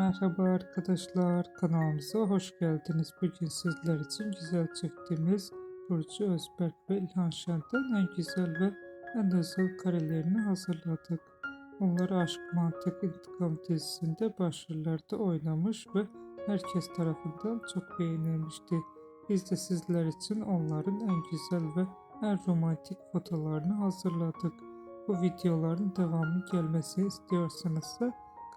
Merhaba arkadaşlar, kanalımıza hoş geldiniz. Bugün sizler için güzel çektiğimiz Burcu Özberk ve İlhan Şen'den en güzel ve en özel karelerini hazırladık. Onlar Aşk Mantık İntikam dizisinde başrollerde oynamış ve herkes tarafından çok beğenilmişti. Biz de sizler için onların en güzel ve en romantik fotolarını hazırladık. Bu videoların devamı gelmesini istiyorsanız